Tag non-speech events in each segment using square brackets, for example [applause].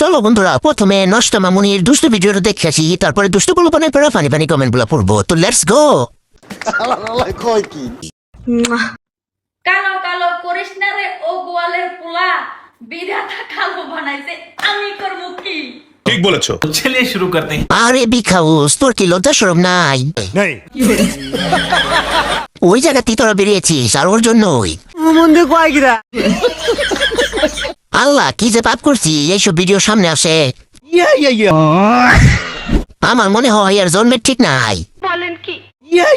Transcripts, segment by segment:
চলো বন্ধুরা প্রথমে নষ্ট মামুনির দুষ্ট ভিডিওটা দেখে আসি তারপরে দুষ্টগুলো গোলপানের পরে ফানি ফানি কমেন্টগুলো পড়ব। তো লেটস গো কালো কালো করিস না রে ও গোয়ালের পোলা। বিধাতা কালো বানাইছে আমি করব কি? ঠিক বলেছ। চলে শুরু করতে আরে বিখাউস তোর কি লজ্জা শরম নাই? নাই। ওই জায়গাতেই তোরা বেরিয়েছিস আর ওর জন্যই। মন্দির কয় আল্লাহ কি যে পাপ করছি এইসব ভিডিও সামনে আসে। ইয়া ইয়া ইয়া। আমার মনে হয় আর জন্মের ঠিক নাই। ইয়া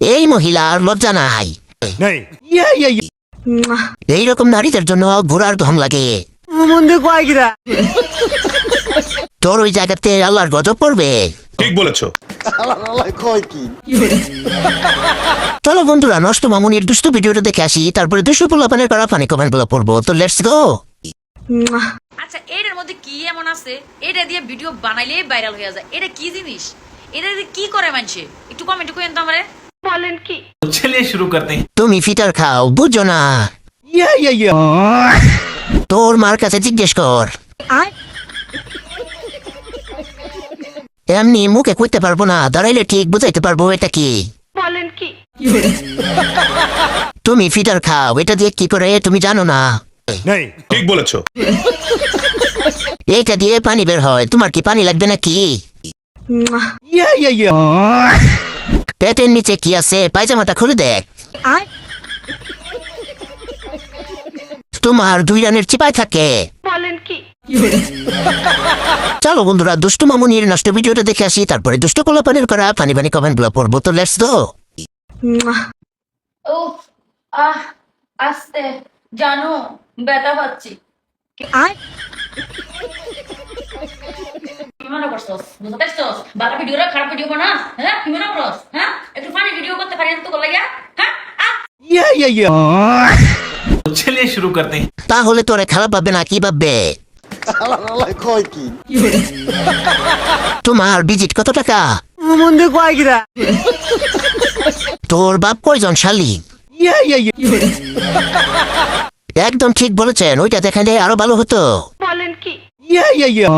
এই মহিলার লজ্জা নাই। নেই। ইয়া ইয়া ইয়া। এইরকম নারীদের জন্য ঘোরার ধম লাগে। তোর ওই জায়গাতে আল্লাহর গজব পড়বে। ঠিক বলেছ। [laughs] চলো বন্ধুরা নষ্ট মামুনির দুষ্ট ভিডিওটা দেখে আসি তারপরে দুষ্ট পোলাপানের করা ফানি কমেন্টগুলো পড়ব তো লেটস গো আচ্ছা এটার মধ্যে কি এমন আছে? এটা দিয়ে ভিডিও বানাইলে ভাইরাল হয়ে যায়। এটা কি জিনিস? এটা দিয়ে কি করে মানছে? একটু কমেন্ট করেন তো আমারে। বলেন কি? চলে শুরু করতে তুমি ফিটার খাও বুঝো না। ইয়া ইয়া ইয়া। তোর মার কাছে জিজ্ঞেস কর। আই এমনি মুখে কইতে পারব না দাঁড়াইলে ঠিক বুঝাইতে পারব এটা কি। বলেন কি? তুমি ফিটার খাও এটা দিয়ে কি করে তুমি জানো না। নেই ঠিক বলেছ। এটা দিয়ে পানি বের হয় তোমার কি পানি লাগবে নাকি? পেটের নিচে কি আছে পায়জামাটা খুলে দেখ। তোমার দুই রানের চিপায় থাকে। চলো বন্ধুরা দুষ্টু নিয়ে নষ্ট ভিডিওটা দেখে আসি তারপরে দুষ্ট কলাপানের করা ফানি ফানি কমেন্টগুলো পড়ব তো লেটস দো আস্তে জানো ব্যথা পাচ্ছি। শুরু করতে তাহলে তোরা খারাপ পাবে না কি ভাববে কয় কি তোমার ভিজিট কত টাকা? মন্দির কয় কিরা তোর বাপ কয়জন শালি? ইয়া ইয়া ইয়া। একদম ঠিক বলেছেন ওইটা দেখালে আরও ভালো হতো। বলেন ইয়া ইয়া